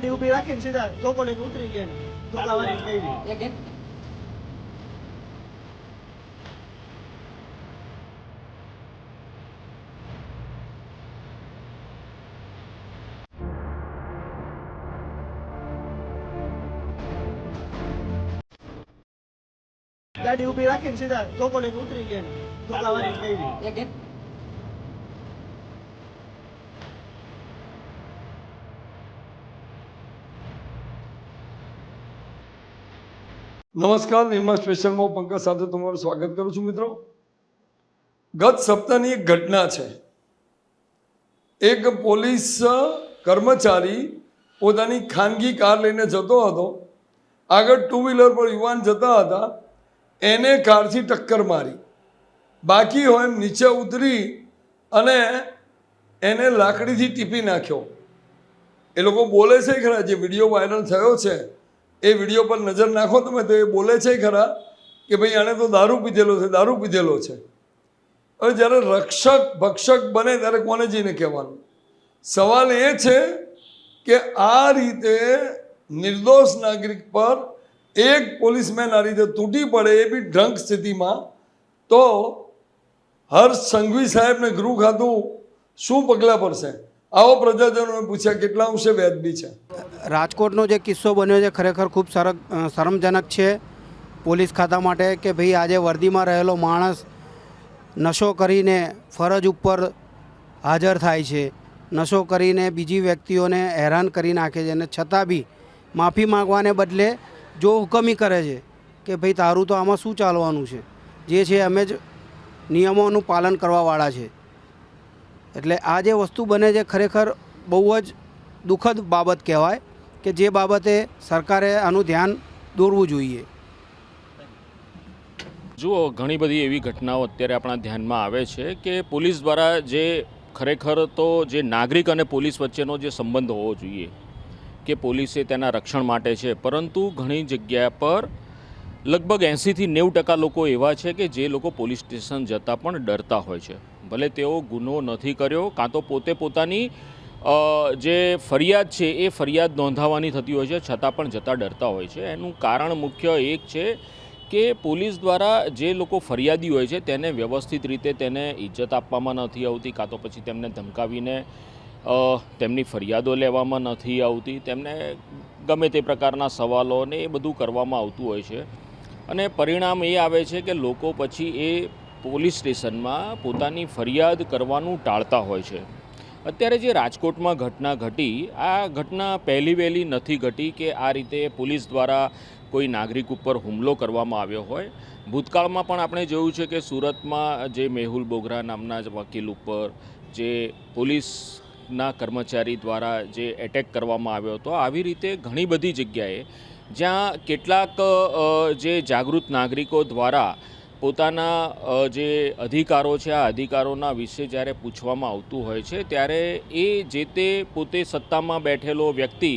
ગાડી ઊભી રાખીને સીધા લોકોને ઉતરી ગયા ને ધોકાવાળી કરી ગાડી ઊભી રાખીને સીધા લોકોને ઉતરી ગયા ને ધોકાવાળી કરી નમસ્કાર નિર્મા સ્પેશિયલમાં પંકજ સાથે તમારું સ્વાગત કરું છું મિત્રો. ગત સપ્તાહની એક ઘટના છે. એક પોલીસ કર્મચારી પોતાની ખાનગી કાર લઈને જતો હતો. આગળ ટુ વ્હીલર પર યુવાન જતા હતા. એને કારથી ટક્કર મારી. બાકી હોય એમ નીચે ઉતરી અને એને લાકડીથી ટીપી નાખ્યો. એ લોકો બોલે છે ખરા, જે વીડિયો વાયરલ થયો છે એ વીડિયો પર નજર નાખો તમે તો એ બોલે છે ખરા કે ભાઈ આણે તો દારૂ પીધેલો છે, દારૂ પીધેલો છે. હવે જ્યારે રક્ષક, ભક્ષક બને ત્યારે કોને જઈને કહેવાનું? સવાલ એ છે કે આ રીતે નિર્દોષ નાગરિક પર એક પોલીસમેન આ રીતે તૂટી પડે એ બી ડ્રંક સ્થિતિમાં, તો હર્ષ સંઘવી સાહેબને ગૃહ ખાતું શું પગલાં પડશે? આવો પ્રજાજનોને પૂછ્યા, કેટલા અંશે વ્યાજબી છે? રાજકોટનો જે કિસ્સો બન્યો છે, ખરેખર ખૂબ સરક શરમજનક છે. પોલીસ ખાતા માટે કે ભાઈ, આજે વર્દીમાં રહેલો માણસ નશો કરીને ફરજ ઉપર હાજર થાય છે. નશો કરીને બીજી વ્યક્તિઓને હેરાન કરી નાખે છે અને છતાં બી માફી માંગવાને બદલે જો હુકમી કરે છે કે ભાઈ, તારું તો આમાં શું ચાલવાનું છે? જે છે, અમે જ નિયમોનું પાલન કરવાવાળા છે. એટલે આ જે વસ્તુ બને છે ખરેખર બહુ જ દુઃખદ બાબત કહેવાય કે જે બાબતે સરકારે આનું ધ્યાન દોરવું જોઈએ. જુઓ, ઘણી બધી એવી ઘટનાઓ અત્યારે આપણા ધ્યાનમાં આવે છે કે પોલીસ દ્વારા જે ખરેખર તો જે નાગરિક અને પોલીસ વચ્ચેનો જે સંબંધ હોવો જોઈએ કે પોલીસે તેના રક્ષણ માટે છે, પરંતુ ઘણી જગ્યા પર લગભગ એંસીથી નેવું ટકા લોકો એવા છે કે જે લોકો પોલીસ સ્ટેશન જતાં પણ ડરતા હોય છે. ભલે તેઓ ગુનો નથી કર્યો, કાં તો પોતે પોતાની જે ફરિયાદ છે એ ફરિયાદ નોંધાવવાની થતી હોય છે, છતાં પણ જતાં ડરતા હોય છે. એનું કારણ મુખ્ય એક છે કે પોલીસ દ્વારા જે લોકો ફરિયાદી હોય છે તેને વ્યવસ્થિત રીતે તેને ઇજ્જત આપવામાં નથી આવતી, કાં તો પછી તેમને ધમકાવીને તેમની ફરિયાદો લેવામાં નથી આવતી, તેમને ગમે તે પ્રકારના સવાલો ને એ બધું કરવામાં આવતું હોય છે. અને પરિણામ એ આવે છે કે લોકો પછી એ પોલીસ સ્ટેશનમાં પોતાની ફરિયાદ કરવાનું ટાળતા હોય છે. અત્યારે જે રાજકોટમાં ઘટના ઘટી, આ ઘટના પહેલી વહેલી નથી ઘટી કે આ રીતે પોલીસ દ્વારા કોઈ નાગરિક ઉપર હુમલો કરવામાં આવ્યો હોય. ભૂતકાળમાં પણ આપણે જોયું છે કે સુરતમાં જે મેહુલ બોગરા નામના જ વકીલ ઉપર જે પોલીસના કર્મચારી દ્વારા જે એટેક કરવામાં આવ્યો હતો, આવી રીતે ઘણી બધી જગ્યાએ જ્યાં કેટલાક જે જાગૃત નાગરિકો દ્વારા પોતાના જે અધિકારો છે, આ અધિકારોના વિશે જ્યારે પૂછવામાં આવતું હોય છે, ત્યારે એ જે તે પોતે સત્તામાં બેઠેલો વ્યક્તિ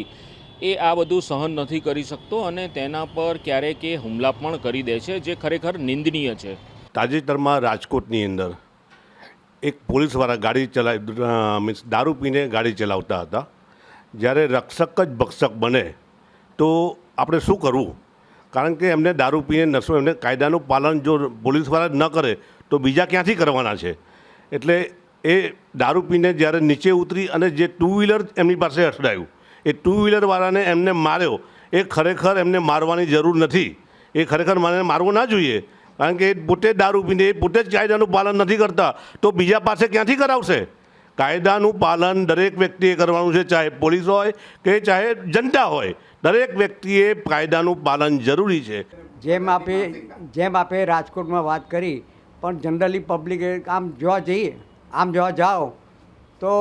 એ આ બધું સહન નથી કરી શકતો અને તેના પર ક્યારેક એ હુમલા પણ કરી દે છે, જે ખરેખર નિંદનીય છે. તાજેતરમાં રાજકોટની અંદર એક પોલીસવાળા ગાડી ચલાવી મીન્સ દારૂ પીને ગાડી ચલાવતા હતા. જ્યારે રક્ષક જ ભક્ષક બને, તો આપણે શું કરવું? કારણ કે એમને દારૂ પીને નશો, એમને કાયદાનું પાલન જો પોલીસવાળા ન કરે, તો બીજા ક્યાંથી કરવાના છે? એટલે એ દારૂ પીને જ્યારે નીચે ઉતરી અને જે ટુ વ્હીલર એમની પાસે અથડાયું, એ ટુ વ્હીલરવાળાને એમને માર્યો. એ ખરેખર એમને મારવાની જરૂર નથી. એ ખરેખર મને મારવો ના જોઈએ. કારણ કે એ પોતે દારૂ પીને, એ પોતે જ કાયદાનું પાલન નથી કરતા. તો બીજા પાસે ક્યાંથી કરાવશે? કાયદાનું પાલન દરેક વ્યક્તિએ કરવાનું છે, ચાહે પોલીસ હોય કે ચાહે જનતા હોય. દરેક વ્યક્તિએ કાયદાનું પાલન જરૂરી છે. જેમ આપે જેમ આપે રાજકોટમાં વાત કરી, પણ જનરલી પબ્લિકે આમ જોવા જઈએ, આમ જોવા જાઓ, તો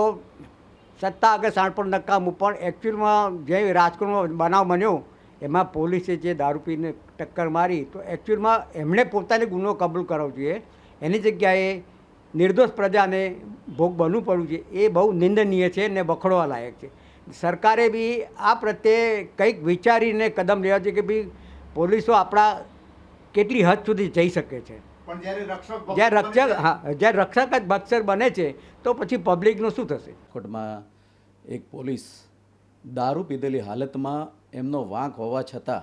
સત્તા આગળ સાણપણ નકામું, પણ એકચ્યુઅલમાં જે રાજકોટમાં બનાવ બન્યો, એમાં પોલીસે જે દારૂ પીને ટક્કર મારી, તો એકચ્યુઅલમાં એમણે પોતાને ગુનો કબૂલ કરવો જોઈએ. એની જગ્યાએ નિર્દોષ પ્રજાને ભોગ બનવું પડવું છે એ બહુ નિંદનીય છે ને વખોડવા લાયક છે. સરકારે બી આ પ્રત્યે કંઈક વિચારીને કદમ લેવા જોઈએ કે ભાઈ પોલીસો આપણા કેટલી હદ સુધી જઈ શકે છે. જ્યારે રક્ષક હા જ્યારે રક્ષક જ બક્ષર બને છે તો પછી પબ્લિકનું શું થશે? કોર્ટમાં એક પોલીસ દારૂ પીધેલી હાલતમાં એમનો વાંક હોવા છતાં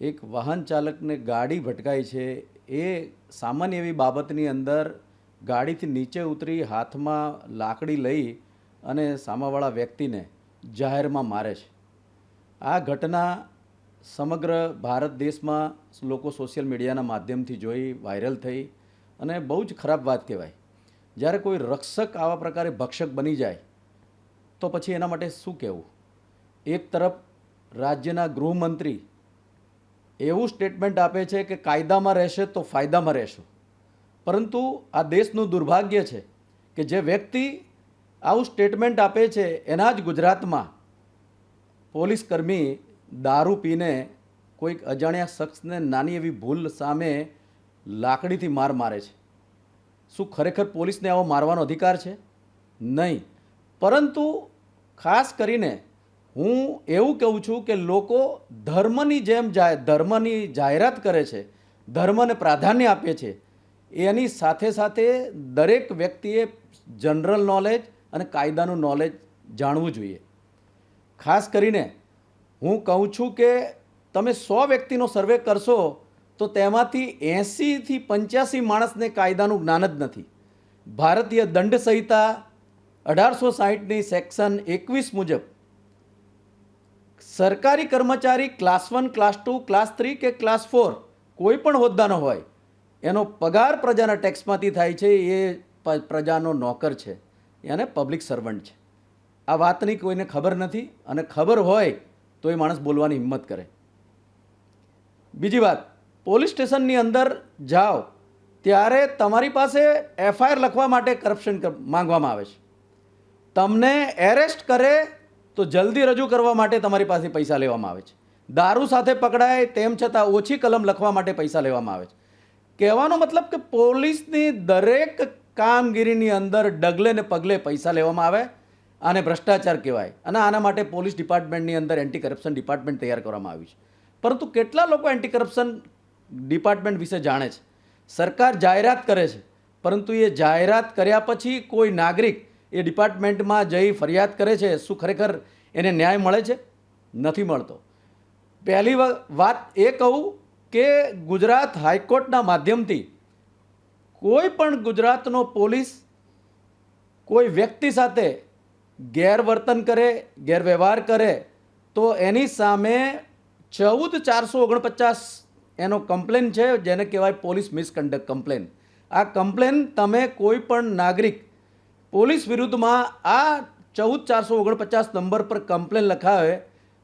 એક વાહન ચાલકને ગાડી ભટકાય છે. એ સામાન્ય એવી બાબતની અંદર ગાડીથી નીચે ઉતરી હાથમાં લાકડી લઈ અને સામાવાળા વ્યક્તિને જાહેરમાં મારે છે. આ ઘટના સમગ્ર ભારત દેશમાં લોકો સોશિયલ મીડિયાના માધ્યમથી જોઈ, વાયરલ થઈ અને બહુ જ ખરાબ વાત કહેવાય. જ્યારે કોઈ રક્ષક આવા પ્રકારે ભક્ષક બની જાય, તો પછી એના માટે શું કહેવું? એક તરફ રાજ્યના ગૃહમંત્રી એવું સ્ટેટમેન્ટ આપે છે કે કાયદામાં રહેશે તો ફાયદામાં રહેશું. પરંતુ આ દેશનું દુર્ભાગ્ય છે કે જે વ્યક્તિ આવું સ્ટેટમેન્ટ આપે છે એના જ ગુજરાતમાં. પોલીસ કર્મી દારૂ પીને કોઈક અજાણ્યા શખ્સને નાની એવી ભૂલ સામે લાકડીથી માર મારે છે. શું ખરેખર પોલીસને આવો મારવાનો અધિકાર છે? નહીં. પરંતુ ખાસ કરીને હું એવું કહું છું કે લોકો ધર્મની જેમ જાય, ધર્મની જાહેરાત કરે છે, ધર્મને પ્રાધાન્ય આપે છે, એની સાથે સાથે દરેક વ્યક્તિએ જનરલ નોલેજ અને કાયદાનું નોલેજ જાણવું જોઈએ. ખાસ કરીને હું કહું છું કે તમે સો વ્યક્તિનો સર્વે કરશો, તો તેમાંથી એંસીથી પંચ્યાસી માણસને કાયદાનું જ્ઞાન જ નથી. ભારતીય દંડ સંહિતા અઢારસો સાહીઠની સેક્શન એકવીસ મુજબ, સરકારી કર્મચારી class one class two class three કે ક્લાસ ફોર કોઈ પણ હોદ્દાનો હોય, એનો પગાર પ્રજાના ટેક્સમાંથી થાય છે, એ પ્રજાનો નોકર છે. એને પબ્લિક સર્વન્ટ છે. આ વાતની કોઈને ખબર નથી અને ખબર હોય તો એ માણસ બોલવાની હિંમત કરે. બીજી વાત, પોલીસ સ્ટેશનની અંદર જાઓ, ત્યારે તમારી પાસે એફઆઈઆર લખવા માટે કરપ્શન માંગવામાં આવે છે. તમને એરેસ્ટ કરે તો જલ્દી રજૂ કરવા માટે તમારી પાસે પૈસા લેવામાં આવે છે. દારૂ સાથે પકડાય તેમ છતાં ઓછી કલમ લખવા માટે પૈસા લેવામાં આવે છે. કહેવાનો મતલબ કે પોલીસની દરેક કામગીરીની અંદર ડગલે ને પગલે પૈસા લેવામાં આવે આને ભ્રષ્ટાચાર કહેવાય. અને આના માટે પોલીસ ડિપાર્ટમેન્ટની અંદર એન્ટી કરપ્શન ડિપાર્ટમેન્ટ તૈયાર કરવામાં આવ્યું છે. પરંતુ કેટલા લોકો એન્ટી કરપ્શન ડિપાર્ટમેન્ટ વિશે જાણે છે? સરકાર જાહેરાત કરે છે, પરંતુ એ જાહેરાત કર્યા પછી કોઈ નાગરિક એ ડિપાર્ટમેન્ટમાં જઈ ફરિયાદ કરે છે, શું ખરેખર એને ન્યાય મળે છે? નથી મળતો. પહેલી વાત એ કહું કે ગુજરાત હાઈકોર્ટના માધ્યમથી કોઈ પણ ગુજરાતનો પોલીસ કોઈ વ્યક્તિ સાથે ગેરવર્તન કરે, ગેરવ્યવહાર કરે, તો એની સામે ચૌદ ચારસો ઓગણપચાસ એનો કમ્પ્લેન છે, જેને કહેવાય પોલીસ મિસકન્ડક્ટ કમ્પ્લેન. આ કમ્પ્લેન તમે કોઈ પણ નાગરિક પોલીસ વિરુદ્ધમાં આ ચૌદ ચારસો ઓગણપચાસ નંબર પર કમ્પ્લેન લખાવે,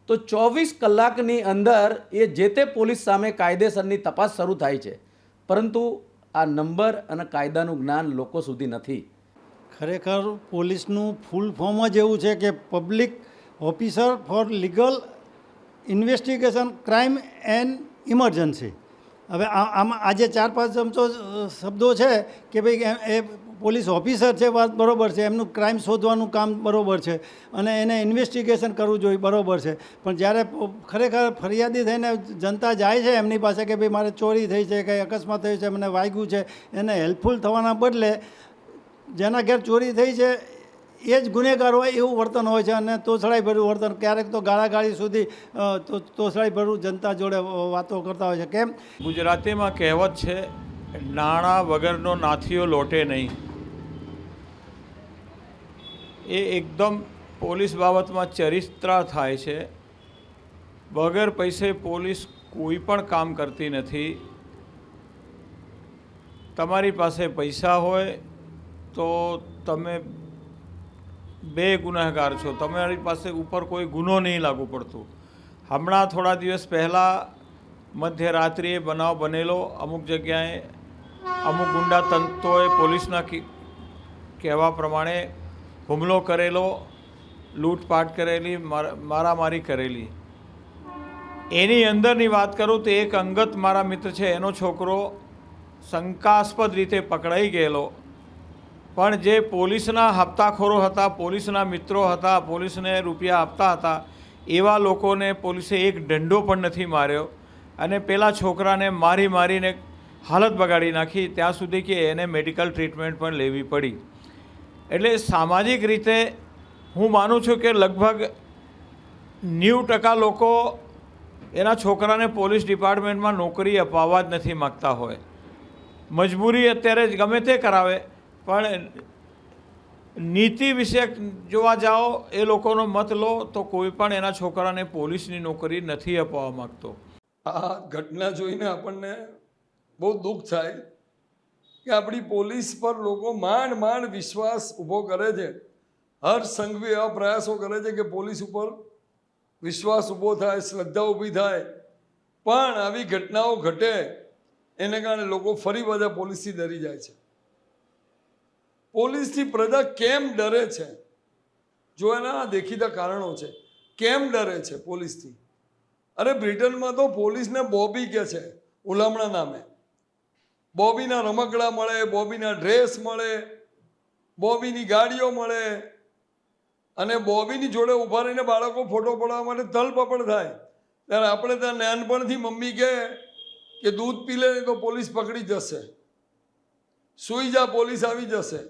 તો ચોવીસ કલાકની અંદર એ જે તે પોલીસ સામે કાયદેસરની તપાસ શરૂ થાય છે. પરંતુ આ નંબર અને કાયદાનું જ્ઞાન લોકો સુધી નથી. ખરેખર પોલીસનું ફૂલ ફોર્મ જ એવું છે કે public officer for legal investigation crime and emergency હવે આમાં આજે ચાર પાંચ ચમચો શબ્દો છે કે ભાઈ એ પોલીસ ઓફિસર છે વાત બરાબર છે, એમનું ક્રાઇમ શોધવાનું કામ બરોબર છે અને એને ઇન્વેસ્ટિગેશન કરવું જોઈએ, બરોબર છે. પણ જ્યારે ખરેખર ફરિયાદી થઈને જનતા જાય છે એમની પાસે કે ભાઈ મારે ચોરી થઈ છે, કંઈ અકસ્માત થયું છે, મને વાગ્યું છે, એને હેલ્પફુલ થવાના બદલે જેના ઘેર ચોરી થઈ છે, એ જ ગુનેગાર હોય એવું વર્તન હોય છે અને તોછડાઈભર્યું વર્તન. ક્યારેક તો ગાળાગાળી સુધી તોછડાઈભર્યું જનતા જોડે વાતો કરતા હોય છે. કેમ? ગુજરાતીમાં કહેવત છે, નાણાં વગરનો નાથીઓ લોટે નહીં. એ એકદમ પોલીસ બાબતમાં ચરિત્રા થાય છે. વગર પૈસે પોલીસ કોઈ પણ કામ કરતી નથી. તમારી પાસે પૈસા હોય તો તમે બે ગુનેગાર છો. તમારી પાસે ઉપર કોઈ ગુનો નહીં લાગુ પડતું. હમણાં થોડા દિવસ પહેલાં મધ્યરાત્રિએ બનાવ બનેલો. અમુક જગ્યાએ અમુક ગુંડા તંત્રોએ પોલીસના કહેવા પ્રમાણે હુમલો કરેલો, લૂંટપાટ કરેલી મારામારી કરેલી. એની અંદરની વાત કરું તો એક અંગત મારા મિત્ર છે, એનો છોકરો શંકાસ્પદ રીતે પકડાઈ ગયેલો. પણ જે પોલીસના હપ્તાખોરો હતા, પોલીસના મિત્રો હતા, પોલીસને રૂપિયા આપતા હતા, એવા લોકોને પોલીસે એક ડંડો પણ નથી માર્યો. અને પેલા છોકરાને મારી મારીને હાલત બગાડી નાખી, ત્યાં સુધી કે એને મેડિકલ ટ્રીટમેન્ટ પણ લેવી પડી. એટલે સામાજિક રીતે હું માનું છું કે લગભગ નેવું ટકા લોકો એના છોકરાને પોલીસ ડિપાર્ટમેન્ટમાં નોકરી અપાવવા જ નથી માગતા હોય. મજબૂરી અત્યારે ગમે તે કરાવે, પણ નીતિ વિશે જોવા જાઓ, એ લોકોનો મત લો, તો કોઈ પણ એના છોકરાને પોલીસની નોકરી નથી અપાવવા માગતો. આ ઘટના જોઈને આપણને બહુ દુઃખ થાય. કે આપણી પોલીસ પર લોકો માંડ માંડ વિશ્વાસ ઊભો કરે છે. હર સંઘવી એવા પ્રયાસો કરે છે કે પોલીસ ઉપર વિશ્વાસ ઊભો થાય, શ્રદ્ધા ઊભી થાય. પણ આવી ઘટનાઓ ઘટે, એને કારણે લોકો ફરી બધા પોલીસથી ડરી જાય છે. પોલીસથી પ્રજા કેમ ડરે છે? જો એના દેખીતા કારણો છે. કેમ ડરે છે પોલીસથી? અરે બ્રિટનમાં તો પોલીસને બોબી કે છે, ઉલામણા નામે. બોબીના રમકડા મળે, બોબીના ડ્રેસ મળે, બોબીની ગાડીઓ મળે અને બોબીની જોડે ઊભા રહીને બાળકો ફોટો પડાવવા માટે તલપપડ થાય. ત્યારે આપણે ત્યાં નાનપણથી મમ્મી કહે કે દૂધ પી લે તો પોલીસ પકડી જશે. સૂઈ જા, પોલીસ આવી જશે.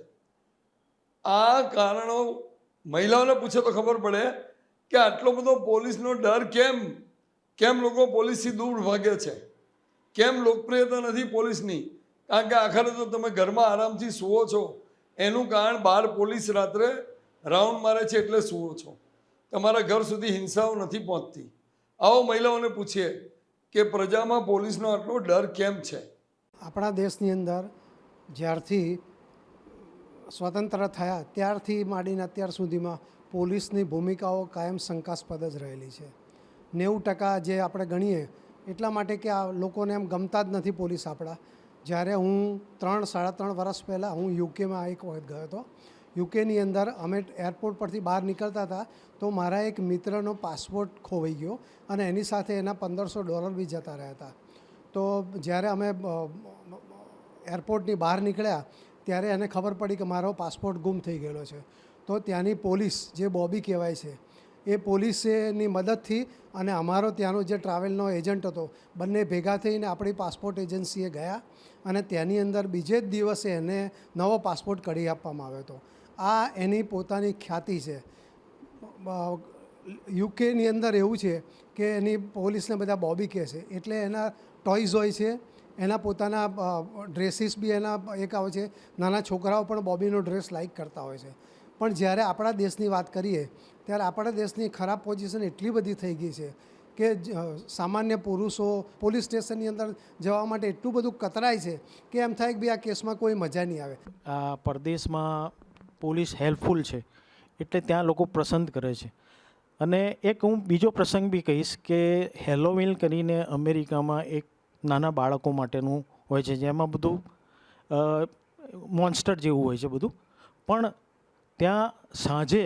આ કારણો મહિલાઓને પૂછે તો ખબર પડે કે આટલો બધો પોલીસનો ડર કેમ? કેમ લોકો પોલીસથી દૂર ભાગે છે? કેમ લોકપ્રિયતા નથી પોલીસની? કારણ કે આખરે તો તમે ઘરમાં આરામથી સૂવો છો. એનું કારણ બહાર પોલીસ રાત્રે રાઉન્ડ મારે છે એટલે સૂવો છો. તમારા ઘર સુધી હિંસાઓ નથી પહોંચતી. આવો મહિલાઓને પૂછીએ કે પ્રજામાં પોલીસનો આટલો ડર કેમ છે? આપણા દેશની અંદર જ્યારથી સ્વતંત્ર થયા, ત્યારથી માંડીને અત્યાર સુધીમાં પોલીસની ભૂમિકાઓ કાયમ શંકાસ્પદ જ રહેલી છે. નેવું ટકા જે આપણે ગણીએ એટલા માટે કે આ લોકોને એમ ગમતા જ નથી પોલીસ આપણા. જ્યારે હું ત્રણ, સાડા ત્રણ વર્ષ પહેલાં હું યુકેમાં એક વખત ગયો હતો. યુકેની અંદર અમે એરપોર્ટ પરથી બહાર નીકળતા હતા તો મારા એક મિત્રનો પાસપોર્ટ ખોવાઈ ગયો અને એની સાથે એના પંદરસો ડોલર બી જતા રહ્યા હતા. તો જ્યારે અમે એરપોર્ટની બહાર નીકળ્યા ત્યારે એને ખબર પડી કે મારો પાસપોર્ટ ગુમ થઈ ગયેલો છે. તો ત્યાંની પોલીસ જે બોબી કહેવાય છે એ પોલીસની મદદથી અને અમારો ત્યાંનો જે ટ્રાવેલનો એજન્ટ હતો, બંને ભેગા થઈને આપણી પાસપોર્ટ એજન્સીએ ગયા અને તેની અંદર બીજે જ દિવસે એને નવો પાસપોર્ટ કાઢી આપવામાં આવ્યો હતો. આ એની પોતાની ખ્યાતિ છે. યુકેની અંદર એવું છે કે એની પોલીસને બધા બોબી કહે છે. એટલે એના ટોયઝ હોય છે, એના પોતાના ડ્રેસીસ બી એના એક આવે છે. નાના છોકરાઓ પણ બોબીનો ડ્રેસ લાઇક કરતા હોય છે. પણ જ્યારે આપણા દેશની વાત કરીએ ત્યારે આપણા દેશની ખરાબ પોઝિશન એટલી બધી થઈ ગઈ છે કે સામાન્ય પુરુષો પોલીસ સ્ટેશનની અંદર જવા માટે એટલું બધું કતરાય છે કે એમ થાય કે ભાઈ આ કેસમાં કોઈ મજા નહીં આવે. આ પરદેશમાં પોલીસ હેલ્પફુલ છે એટલે ત્યાં લોકો પસંદ કરે છે. અને એક હું બીજો પ્રસંગ બી કહીશ કે હેલોવિન કરીને અમેરિકામાં એક નાના બાળકો માટેનું હોય છે, જેમાં બધું મોન્સ્ટર જેવું હોય છે બધું. પણ ત્યાં સાંજે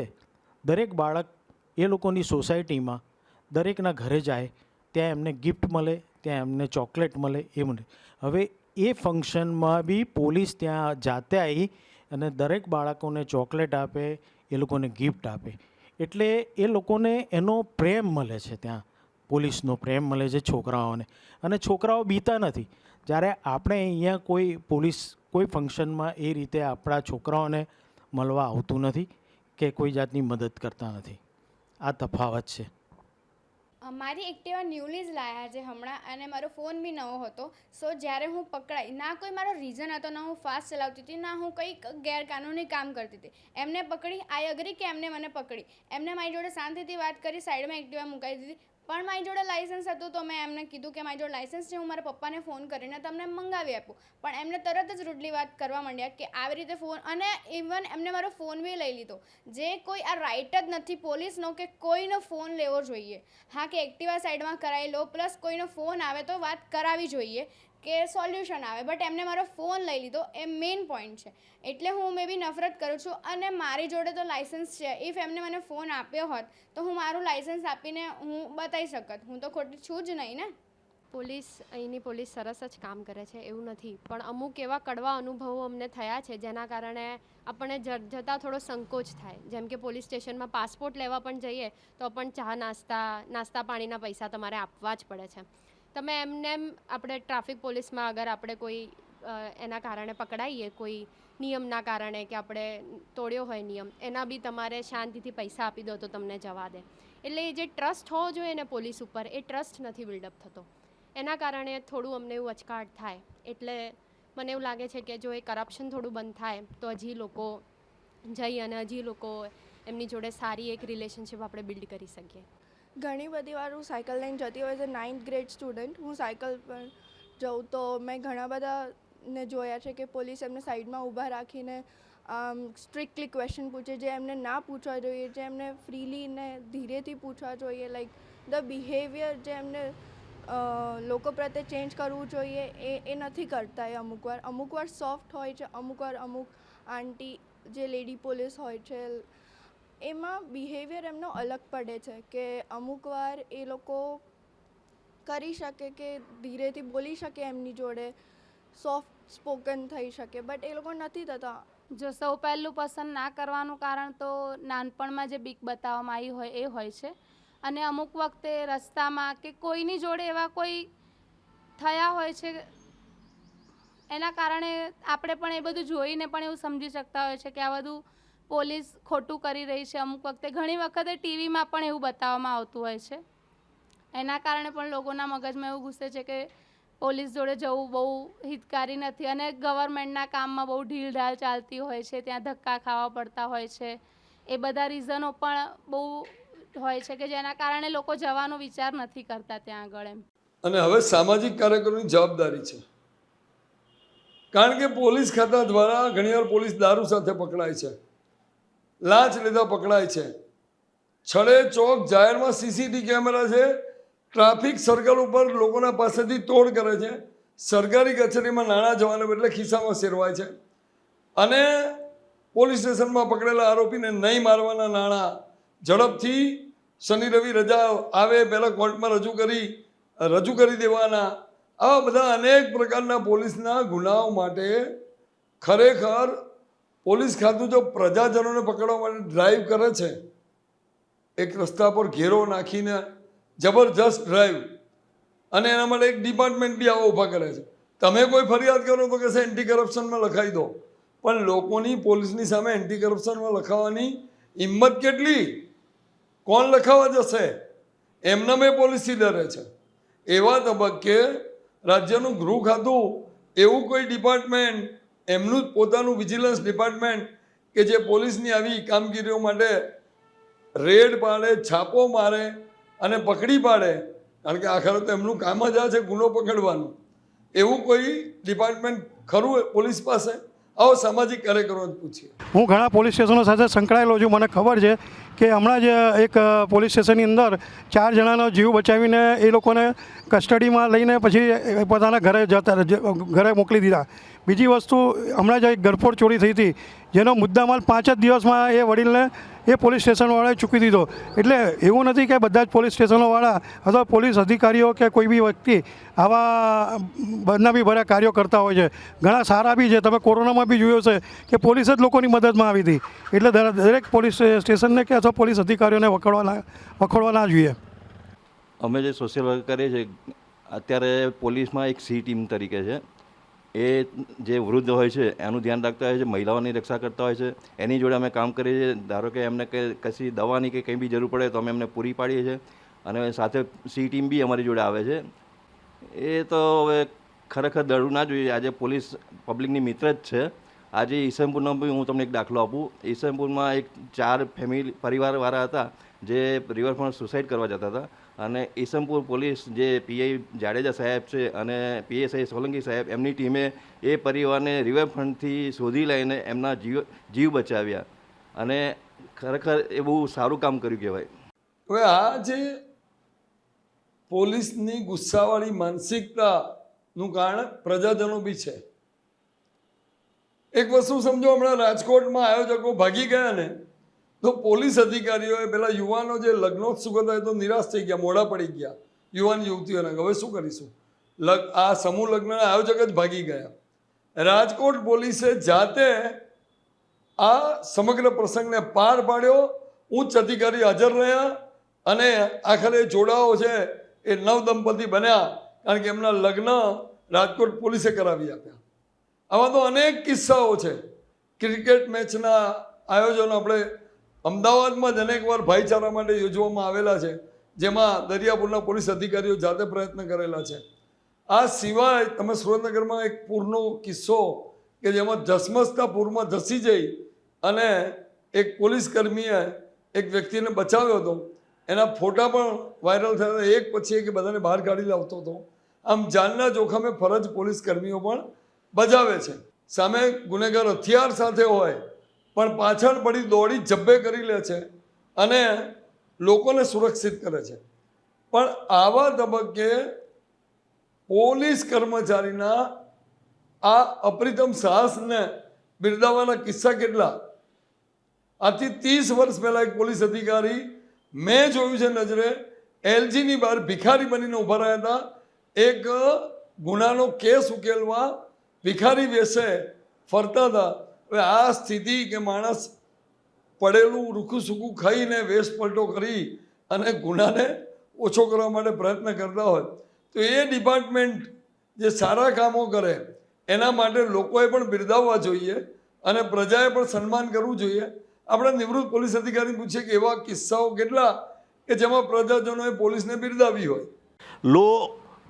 દરેક બાળક એ લોકોની સોસાયટીમાં દરેકના ઘરે જાય, ત્યાં એમને ગિફ્ટ મળે, ત્યાં એમને ચોકલેટ મળે, એ મળે. હવે એ ફંક્શનમાં બી પોલીસ ત્યાં જાતે આવી અને દરેક બાળકોને ચોકલેટ આપે, એ લોકોને ગિફ્ટ આપે. એટલે એ લોકોને એનો પ્રેમ મળે છે ત્યાં. પોલીસનો પ્રેમ મળે છે છોકરાઓને. અને છોકરાઓ બીતા નથી. જ્યારે આપણે અહીંયા કોઈ પોલીસ કોઈ ફંક્શનમાં એ રીતે આપણા છોકરાઓને મળવા આવતું નથી કે કોઈ જાતની મદદ કરતા નથી. આ તફાવત છે. મારી એક્ટિવા ન્યૂલી જ લાયા છે હમણાં અને મારો ફોન બી નવો હતો. સો જ્યારે હું પકડાઈ, ના કોઈ મારો રીઝન હતો, ના હું ફાસ્ટ ચલાવતી હતી, ના હું કંઈક ગેરકાનૂની કામ કરતી હતી. એમને પકડી આઈ અગ્રી કે એમને મને પકડી. એમને મારી જોડે શાંતિથી વાત કરી સાઈડમાં એક્ટિવા મુકાઈ દીધી. પણ મારી જોડે લાઇસન્સ હતું તો મેં એમને કીધું કે મારી જોડે લાઇસન્સ છે, હું મારા પપ્પાને ફોન કરીને તમને મંગાવી આપું. પણ એમને તરત જ રૂડલી વાત કરવા માંડ્યા કે આવી રીતે ફોન અને ઇવન એમને મારો ફોન બી લઈ લીધો. જે કોઈ આ રાઇટ જ નથી પોલીસનો કે કોઈનો ફોન લેવો જોઈએ. હા કે એક્ટિવા સાઈડમાં કરાવી લો પ્લસ કોઈનો ફોન આવે તો વાત કરાવી જોઈએ. કે સોલ્યુશન આવે. બટ એમને મારો ફોન લઈ લીધો. એ મેઇન પોઈન્ટ છે. એટલે હું મે બી નફરત કરું છું અને મારી જોડે તો લાઇસન્સ છે. ઇફ એમને મને ફોન આપ્યો હોત, તો હું મારું લાઇસન્સ આપીને હું બતાવી શકત. હું તો ખોટી છું જ નહીં ને? પોલીસ, અહીંની પોલીસ સરસ જ કામ કરે છે, એવું નથી. પણ અમુક એવા કડવા અનુભવો અમને થયા છે, જેના કારણે આપણને જતાં થોડો સંકોચ થાય. જેમ કે પોલીસ સ્ટેશનમાં પાસપોર્ટ લેવા પણ જઈએ, તો પણ ચા, નાસ્તા નાસ્તા પાણીના પૈસા તમારે આપવા જ પડે છે. તમે એમને એમ આપણે ટ્રાફિક પોલીસમાં અગર આપણે કોઈ એના કારણે પકડાઈએ, કોઈ નિયમના કારણે કે આપણે તોડ્યો હોય નિયમ, એના બી તમારે શાંતિથી પૈસા આપી દો તો તમને જવા દે. એટલે એ જે ટ્રસ્ટ હોવો જોઈએ ને પોલીસ ઉપર, એ ટ્રસ્ટ નથી બિલ્ડઅપ થતો. એના કારણે થોડું અમને એવું અચકાટ થાય. એટલે મને એવું લાગે છે કે જો એ કરપ્શન થોડું બંધ થાય, તો હજી લોકો જઈ અને હજી લોકો એમની જોડે સારી એક રિલેશનશીપ આપણે બિલ્ડ કરી શકીએ. ઘણી બધી વાર હું સાયકલ લઈને જતી હોય છે નાઇન્થ ગ્રેડ સ્ટુડન્ટ હું સાયકલ પર જઉં તો મેં ઘણા બધાને જોયા છે કે પોલીસ એમને સાઈડમાં ઊભા રાખીને સ્ટ્રિક્ટલી ક્વેશ્ચન પૂછે જે એમને ના પૂછવા જોઈએ, જે એમને ફ્રીલી ને ધીરેથી પૂછવા જોઈએ. લાઈક ધ બિહેવિયર જે એમને લોકો પ્રત્યે ચેન્જ કરવું જોઈએ એ એ નથી કરતા એ અમુક વાર. અમુક વાર સોફ્ટ હોય છે, અમુક વાર અમુક આંટી જે લેડી પોલીસ હોય છે એમાં બિહેવિયર એમનો અલગ પડે છે કે અમુક વાર એ લોકો કરી શકે કે ધીરેથી બોલી શકે એમની જોડે સોફ્ટ સ્પોકન થઈ શકે બટ એ લોકો નથી થતા. જો સૌ પહેલું પસંદ ના કરવાનું કારણ તો નાનપણમાં જે બીક બતાવવામાં આવી હોય એ હોય છે. અને અમુક વખતે રસ્તામાં કે કોઈની જોડે એવા કોઈ થયા હોય છે, એના કારણે આપણે પણ એ બધું જોઈને પણ એવું સમજી શકતા હોય છે કે આ બધું પોલીસ ખોટું કરી રહી છે. અમુક વખતે ઘણી વખતે ટીવીમાં પણ એવું બતાવવામાં આવતું હોય છે. એના કારણે પણ લોકોના મગજમાં એવું ઘૂસે છે કે પોલીસ જોડે જવું બહુ હિતકારી નથી અને ગવર્મેન્ટના કામમાં બહુ ઢીલઢાલ ચાલતી હોય છે. ત્યાં ધક્કા ખાવા પડતા હોય છે. એ બધા રીઝનો પણ બહુ હોય છે કે જેના કારણે લોકો જવાનો વિચાર નથી કરતા ત્યાં આગળ એમ. અને હવે સામાજિક કાર્યકરોની જવાબદારી છે. કારણ કે પોલીસ ખાતા દ્વારા ઘણીવાર પોલીસ દારૂ સાથે પકડાય છે. લાંચ લીધા પકડાય છે. છડે ચોક જાહેરમાં સીસીટીવી કેમેરા છે. ટ્રાફિક સર્કલ ઉપર લોકોના પાસેથી તોડ કરે છે. સરકારી કચેરીમાં નાણાં જવાનો એટલે ખિસ્સામાં શેરવાય છે. અને પોલીસ સ્ટેશનમાં પકડેલા આરોપીને નહીં મારવાના નાણાં. ઝડપથી શનિ રવિ રજા આવે, પહેલાં કોર્ટમાં રજૂ કરી રજૂ કરી દેવાના. આવા બધા અનેક પ્રકારના પોલીસના ગુનાઓ માટે ખરેખર પોલીસ ખાતું જો પ્રજાજનોને પકડવા માટે ડ્રાઈવ કરે છે, એક રસ્તા પર ઘેરો નાખીને જબરજસ્ત ડ્રાઈવ અને એના માટે એક ડિપાર્ટમેન્ટ બી આવા ઊભા કરે છે. તમે કોઈ ફરિયાદ કરો તો કહેશે એન્ટી કરપ્શનમાં લખાઈ દો. પણ લોકોની પોલીસની સામે એન્ટી કરપ્શનમાં લખાવવાની હિંમત કેટલી? કોણ લખાવા જશે? એમના મેં પોલિસી ડરે છે. એવા તબક્કે રાજ્યનું ગૃહ ખાતું, એવું કોઈ ડિપાર્ટમેન્ટ એમનું પોતાનું વિજિલન્સ ડિપાર્ટમેન્ટ કે જે પોલીસની આવી કામગીરીઓ માટે રેડ પાડે, છાપો મારે અને પકડી પાડે, કારણ કે આખરે તો એમનું કામ જ આ છે ગુનો પકડવાનું. એવું કોઈ ડિપાર્ટમેન્ટ ખરું પોલીસ પાસે? આવો સામાજિક કાર્યકરો પૂછીએ. હું ઘણા પોલીસ સ્ટેશનો સાથે સંકળાયેલો છું. મને ખબર છે કે હમણાં જ એક પોલીસ સ્ટેશનની અંદર ચાર જણાનો જીવ બચાવીને એ લોકોને કસ્ટડીમાં લઈને પછી પોતાના ઘરે જતા ઘરે મોકલી દીધા. બીજી વસ્તુ, હમણાં જ એક ગરફોડ ચોરી થઈ હતી. જેનો મુદ્દામાલ પાંચ જ દિવસમાં એ વડીલને એ પોલીસ સ્ટેશનવાળાએ ચૂકી દીધો. એટલે એવું નથી કે બધા જ પોલીસ સ્ટેશનોવાળા અથવા પોલીસ અધિકારીઓ કે કોઈ બી વ્યક્તિ આવા બદનામી ભર્યા કાર્યો કરતા હોય છે. ઘણા સારા બી છે. તમે કોરોનામાં બી જોયું છે કે પોલીસ જ લોકોની મદદમાં આવી હતી. એટલે દરેક પોલીસ સ્ટેશનને કે અથવા પોલીસ અધિકારીઓને વખોડવા વખોડવા ના જોઈએ. અમે જે સોશિયલ વર્ક કરીએ છીએ, અત્યારે પોલીસમાં એક સી ટીમ તરીકે છે. એ જે વૃદ્ધ હોય છે, એનું ધ્યાન રાખતા હોય છે, મહિલાઓની રક્ષા કરતા હોય છે, એની જોડે અમે કામ કરીએ છીએ. ધારો કે એમને કે કશી દવાની કે કંઈ બી જરૂર પડે તો અમે એમને પૂરી પાડીએ છીએ. અને સાથે સી ટીમ બી અમારી જોડે આવે છે. એ તો હવે ખરેખર દડવું ના જોઈએ. આજે પોલીસ પબ્લિકની મિત્ર જ છે. આજે ઈસમપુરનો બી હું તમને એક દાખલો આપું. ઈસમપુરમાં એક ચાર ફેમિલી પરિવારવાળા હતા જે રિવરફ્રન્ટ સુસાઇડ કરવા જતા હતા. અને ઈસમપુર પોલીસ જે પીઆઈ જાડેજા સાહેબ છે અને પીએસઆઈ સોલંકી સાહેબ, એમની ટીમે એ પરિવારને રિવરફ્રન્ટથી શોધી લઈને એમના જીવ જીવ બચાવ્યા. અને ખરેખર એ બહુ સારું કામ કર્યું કહેવાય. હવે આ જે પોલીસની ગુસ્સાવાળી માનસિકતાનું કારણ પ્રજાજનો બી છે. એક વસ્તુ સમજો, હમણાં રાજકોટમાં આયોજકો ભાગી ગયા ને તો પોલીસ અધિકારીઓએ પેલા યુવાનો જે લગ્નોત્સુક હતા એ તો નિરાશ થઈ ગયા, મોડા પડી ગયા. યુવાન યુવતીઓને હવે શું કરીશું? લગ, આ સમૂહ લગ્નના આયોજક જ ભાગી ગયા. રાજકોટ પોલીસે જાતે આ સમગ્ર પ્રસંગને પાર પાડ્યો. ઉચ્ચ અધિકારી હાજર રહ્યા અને આખરે જોડાઓ છે એ નવ દંપતી બન્યા કારણ કે એમના લગ્ન રાજકોટ પોલીસે કરાવી આપ્યા. આવા તો અનેક કિસ્સાઓ છે. ક્રિકેટ મેચના આયોજનો આપણે અમદાવાદમાં જ અનેકવાર ભાઈચારા માટે યોજવામાં આવેલા છે, જેમાં દરિયાપુરના પોલીસ અધિકારીઓ જાતે પ્રયત્ન કરેલા છે. આ સિવાય તમે સુરેન્દ્રનગરમાં એક પૂરનો કિસ્સો કે જેમાં ધસમસતા પૂરમાં ધસી જઈ અને એક પોલીસ કર્મીએ એક વ્યક્તિને બચાવ્યો હતો. એના ફોટા પણ વાયરલ થયા એક પછી એક બધાને બહાર કાઢી લાવતો હતો. આમ જાનના જોખમે ફરજ પોલીસ કર્મીઓ પણ બજાવે છે. સામે ગુનેગાર હથિયાર સાથે હોય પણ પાછળ પડી દોડી જબ્બે કરી લે છે અને લોકોને સુરક્ષિત કરે છે. પણ આવા તબક્કે પોલીસ કર્મચારીના આ અપ્રિતમ સાહસને બિરદાવવાના કિસ્સા કેટલા? આથી ત્રીસ વર્ષ પહેલાં એક પોલીસ અધિકારી મેં જોયું છે નજરે, એલજીની બહાર ભિખારી બનીને ઊભા રહ્યા હતા. એક ગુનાનો કેસ ઉકેલવા ભિખારી વેશે ફરતા હતા. હવે આ સ્થિતિ કે માણસ પડેલું રૂખું સૂકું ખાઈને વેશ પલટો કરી અને ગુનાને ઓછો કરવા માટે પ્રયત્ન કરતા હોય, તો એ ડિપાર્ટમેન્ટ જે સારા કામો કરે, એના માટે લોકોએ પણ બિરદાવવા જોઈએ અને પ્રજાએ પણ સન્માન કરવું જોઈએ. આપણે નિવૃત્ત પોલીસ અધિકારી પૂછીએ કે એવા કિસ્સાઓ કેટલા કે જેમાં પ્રજાજનોએ પોલીસને બિરદાવી હોય. લો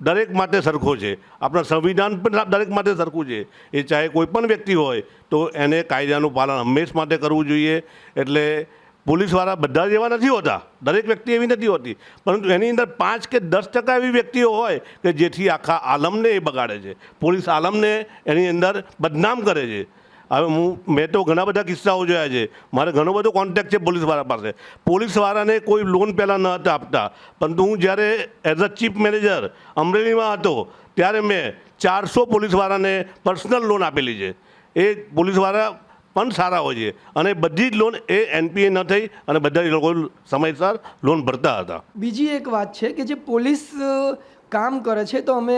દરેક માટે સરખો છે. આપણા સંવિધાન પણ દરેક માટે સરખું છે. એ ચાહે કોઈ પણ વ્યક્તિ હોય, તો એને કાયદાનું પાલન હંમેશ માટે કરવું જોઈએ. એટલે પોલીસવાળા બધા જ એવા નથી હોતા. દરેક વ્યક્તિ એવી નથી હોતી. પરંતુ એની અંદર પાંચ કે દસ ટકા એવી વ્યક્તિઓ હોય કે જેથી આખા આલમને એ બગાડે છે. પોલીસ આલમને એની અંદર બદનામ કરે છે. હવે હું, મેં તો ઘણા બધા કિસ્સાઓ જોયા છે. મારે ઘણો બધો કોન્ટેક્ટ છે પોલીસવાળા પાસે. પોલીસવાળાને કોઈ લોન પહેલાં ન હતા આપતા. પરંતુ હું જ્યારે એઝ અ ચીફ મેનેજર અમરેલીમાં હતો, ત્યારે મેં ચારસો પોલીસવાળાને પર્સનલ લોન આપેલી છે. એ પોલીસવાળા પણ સારા હોય છે. અને બધી જ લોન એ એનપીએ ન થઈ અને બધા લોકો સમયસર લોન ભરતા હતા. બીજી એક વાત છે કે જે પોલીસ કામ કરે છે તો અમે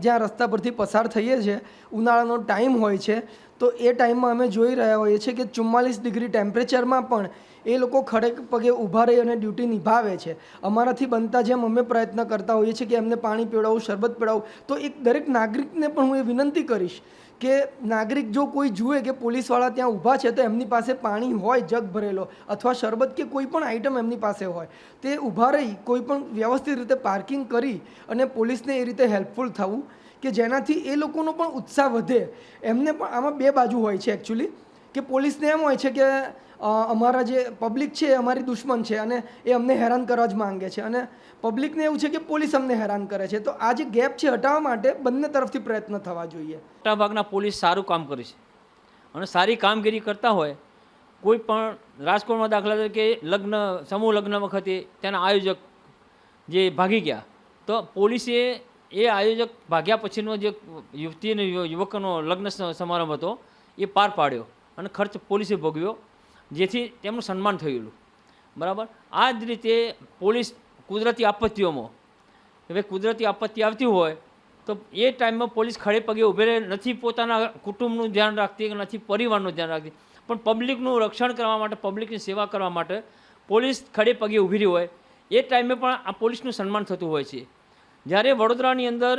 જ્યાં રસ્તા પરથી પસાર થઈએ છીએ ઉનાળાનો ટાઈમ હોય છે તો એ ટાઈમમાં અમે જોઈ રહ્યા હોઈએ છીએ કે ચુમ્માલીસ ડિગ્રી ટેમ્પરેચરમાં પણ એ લોકો ખડેક પગે ઊભા રહી અને ડ્યુટી નિભાવે છે. અમારાથી બનતા જેમ અમે પ્રયત્ન કરતા હોઈએ છીએ કે એમને પાણી પીવડાવું, શરબત પીવડાવું. તો એક દરેક નાગરિકને પણ હું એ વિનંતી કરીશ કે નાગરિક જો કોઈ જુએ કે પોલીસવાળા ત્યાં ઊભા છે તો એમની પાસે પાણી હોય જગ ભરેલો અથવા શરબત કે કોઈ પણ આઈટમ એમની પાસે હોય, તે ઊભા રહી કોઈ પણ વ્યવસ્થિત રીતે પાર્કિંગ કરી અને પોલીસને એ રીતે હેલ્પફુલ થવું કે જેનાથી એ લોકોનો પણ ઉત્સાહ વધે. એમને પણ આમાં બે બાજુ હોય છે એકચ્યુઅલી કે પોલીસને એમ હોય છે કે અમારા જે પબ્લિક છે એ અમારી દુશ્મન છે અને એ અમને હેરાન કરવા જ માંગે છે. અને પબ્લિકને એવું છે કે પોલીસ અમને હેરાન કરે છે. તો આ જે ગેપ છે હટાવવા માટે બંને તરફથી પ્રયત્ન થવા જોઈએ. મોટાભાગના પોલીસ સારું કામ કરે છે. અને સારી કામગીરી કરતા હોય, કોઈ પણ રાજકોટમાં દાખલા તરીકે લગ્ન, સમૂહ લગ્ન વખતે તેના આયોજક જે ભાગી ગયા, તો પોલીસે એ આયોજક ભાગ્યા પછીનો જે યુવતી અને યુવકનો લગ્ન સમારંભ હતો, એ પાર પાડ્યો અને ખર્ચ પોલીસે ભોગવ્યો, જેથી તેમનું સન્માન થયેલું. બરાબર? આ જ રીતે પોલીસ કુદરતી આપત્તિઓમાં, હવે કુદરતી આપત્તિ આવતી હોય, તો એ ટાઈમમાં પોલીસ ખડે પગે ઊભે નથી પોતાના કુટુંબનું ધ્યાન રાખતી, કે નથી પરિવારનું ધ્યાન રાખતી. પણ પબ્લિકનું રક્ષણ કરવા માટે, પબ્લિકની સેવા કરવા માટે પોલીસ ખડે પગે ઊભી રહી હોય. એ ટાઈમે પણ આ પોલીસનું સન્માન થતું હોય છે. જ્યારે વડોદરાની અંદર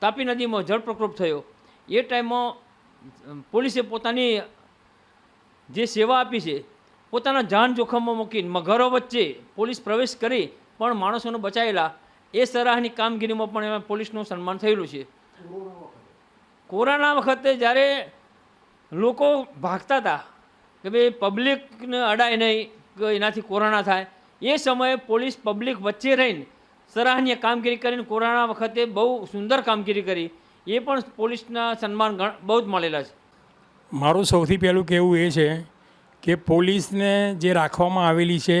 તાપી નદીમાં જળ પ્રકોપ થયો, એ ટાઈમમાં પોલીસે પોતાની જે સેવા આપી છે, પોતાના જાન જોખમમાં મૂકીને ઘરો વચ્ચે પોલીસ પ્રવેશ કરી પણ માણસોને બચાવેલા એ સરાહની કામગીરીમાં પણ એમાં પોલીસનું સન્માન થયેલું છે. કોરોના વખતે જ્યારે લોકો ભાગતા હતા, કે ભાઈ પબ્લિકને અડાય નહીં, કે એનાથી કોરોના થાય, એ સમયે પોલીસ પબ્લિક વચ્ચે રહીને સરાહનીય કામગીરી કરીને કોરોના વખતે બહુ સુંદર કામગીરી કરી. એ પણ પોલીસના સન્માન બહુ જ મળેલા છે. મારું સૌથી પહેલું કહેવું એ છે કે પોલીસને જે રાખવામાં આવેલી છે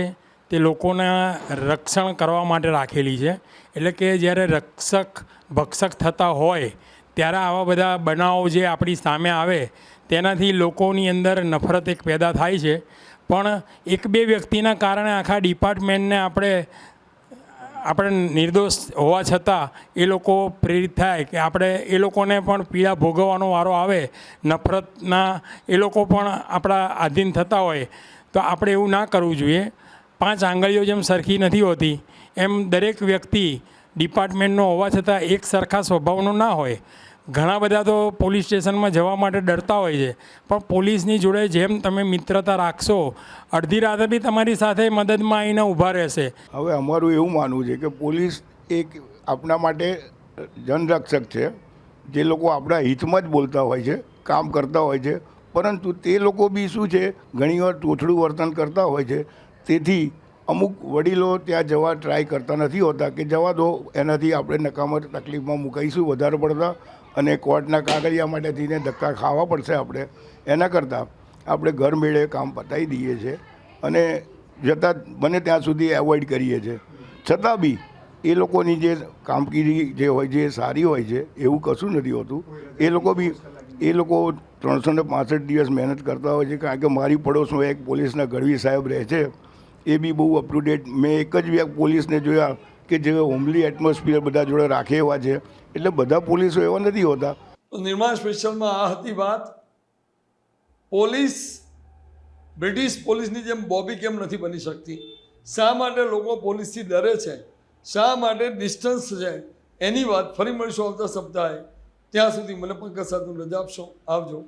તે લોકોના રક્ષણ કરવા માટે રાખેલી છે. એટલે કે જ્યારે રક્ષક, ભક્ષક થતા હોય, ત્યારે આવા બધા બનાવો જે આપણી સામે આવે, તેનાથી લોકોની અંદર નફરત એક પેદા થાય છે. પણ એક બે વ્યક્તિના કારણે આખા ડિપાર્ટમેન્ટને આપણે આપણે નિર્દોષ હોવા છતાં એ લોકો પ્રેરિત થાય કે આપણે એ લોકોને પણ પીડા ભોગવવાનો વારો આવે, નફરતના એ લોકો પણ આપણા આધીન થતા હોય, તો આપણે એવું ના કરવું જોઈએ. પાંચ આંગળીઓ જેમ સરખી નથી હોતી, એમ દરેક વ્યક્તિ ડિપાર્ટમેન્ટનો હોવા છતાં એક સરખા સ્વભાવનો ના હોય. ઘણા બધા તો પોલીસ સ્ટેશનમાં જવા માટે ડરતા હોય છે. પણ પોલીસની જોડે જેમ તમે મિત્રતા રાખશો, અડધી રાતે બી તમારી સાથે મદદમાં આવીને ઊભા રહેશે. હવે અમારું એવું માનવું છે કે પોલીસ એક આપણા માટે જનરક્ષક છે. જે લોકો આપણા હિતમાં જ બોલતા હોય છે, કામ કરતા હોય છે. પરંતુ તે લોકો બી શું છે ઘણીવાર તોછડું વર્તન કરતા હોય છે. તેથી અમુક વડીલો ત્યાં જવા ટ્રાય કરતા નથી હોતા કે જવા દો, એનાથી આપણે નકામત તકલીફમાં મુકાઈશું, વધારે પડતા અને કોર્ટના કાગળિયા માટે થઈને ધક્કા ખાવા પડશે આપણે, એના કરતાં આપણે ઘર મેળે કામ પતાવી દઈએ છીએ અને જતાં બને ત્યાં સુધી એવોઇડ કરીએ છીએ. છતાં બી એ લોકોની જે કામગીરી જે હોય છે, એ સારી હોય છે, એવું કશું નથી હોતું. એ લોકો બી, એ લોકો ત્રણસો ને પાંસઠ દિવસ મહેનત કરતા હોય છે, કારણ કે મારી પડોશમાં એક પોલીસના ગઢવી સાહેબ રહે છે, એ બી બહુ અપ ટુ ડેટ મેં એક જ પોલીસને જોયા કે જે હોમલી એટમોસ્ફિયર બધા જોડે રાખે એવા છે. એટલે બધા પોલીસો એવા નથી હોતા. નિર્માણ સ્પેશિયલમાં આ હતી વાત. પોલીસ, બ્રિટિશ પોલીસની જેમ બોબી કેમ નથી બની શકતી? શા માટે લોકો પોલીસથી ડરે છે? શા માટે ડિસ્ટન્સ છે? એની વાત ફરી મળીશું આવતા સપ્તાહે. ત્યાં સુધી મને પંકજ સાધુ રજા આપશો. આવજો.